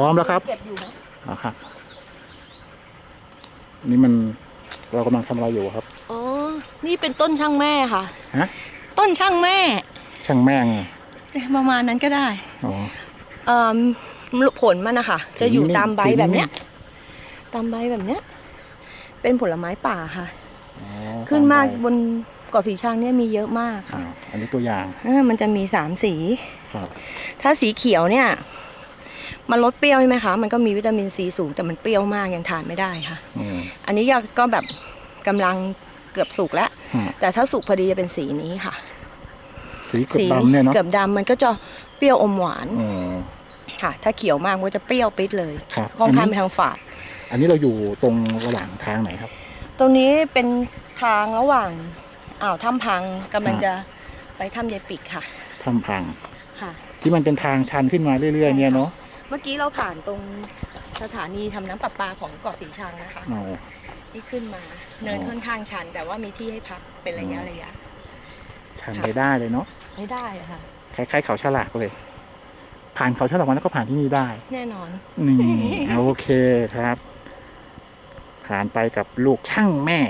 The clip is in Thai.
พร้อมแล้วครับเก็บอยู่นะอ่าครับนี่มันเรากำลังทำอะไรอยู่ครับ อ๋อ นี่เป็นต้นช่างแม่ค่ะ ฮะ ต้นช่างแม่ ช่างแม่งจะประมาณนั้นก็ได้อ๋อเอ่อผลมันนะคะจะอยู่สีนิ่มตามใบสีนิ่มแบบเนี้ย ตามใบแบบเนี้ย เป็นผลไม้ป่าค่ะ อ๋อขึ้นมากตใบบนเกาะสีชังเนี่ยมีเยอะมากอ่าค่ะอันนี้ตัวอย่างเออมันจะมีสามสี ครับ ถ้าสีเขียวเนี่ย มันลดเปรี้ยวใช่ไหมคะมันก็มีวิตามินซีสูงแต่มันเปรี้ยวมากยังทานไม่ได้ค่ะ อืม อันนี้ก็แบบกำลังเกือบสุกแล้ว อืม แต่ถ้าสุกพอดีจะเป็นสีนี้ค่ะ สีเกือบดำเนี่ยเนาะเกือบดำมันก็จะเปรี้ยวอมหวานอ๋อค่ะ ถ้าเขียวมากมันก็จะเปรี้ยวปิดเลยครับค่อนข้างอันนี้ ไปทางฝาด อันนี้เราอยู่ตรงระหว่างทางไหนครับ ตรงนี้เป็นทางระหว่างอ่าวถ้ำพังกำลังอ่าจะไปถ้ำยายปิกค่ะถ้ำพัง ค่ะ ที่มันเป็นทางชันขึ้นมาเรื่อย ๆ เนี่ยเนาะ เมื่อกี้เราผ่านตรงสถานีทำน้ำประปาของเกาะสีชังนะคะ อ๋อ ที่ขึ้นมา เนินอ๋อค่อนข้างชัน แต่ว่ามีที่ให้พักเป็นระยะอ๋อระยะ ชันไปได้เลยเนาะ ไม่ได้อะค่ะ คล้ายๆเขาฉลากเลย ผ่านเขาฉลากมาแล้วก็ผ่านที่นี่ได้ แน่นอน นี่ โอเคครับ ผ่านไปกับลูกช่างแม่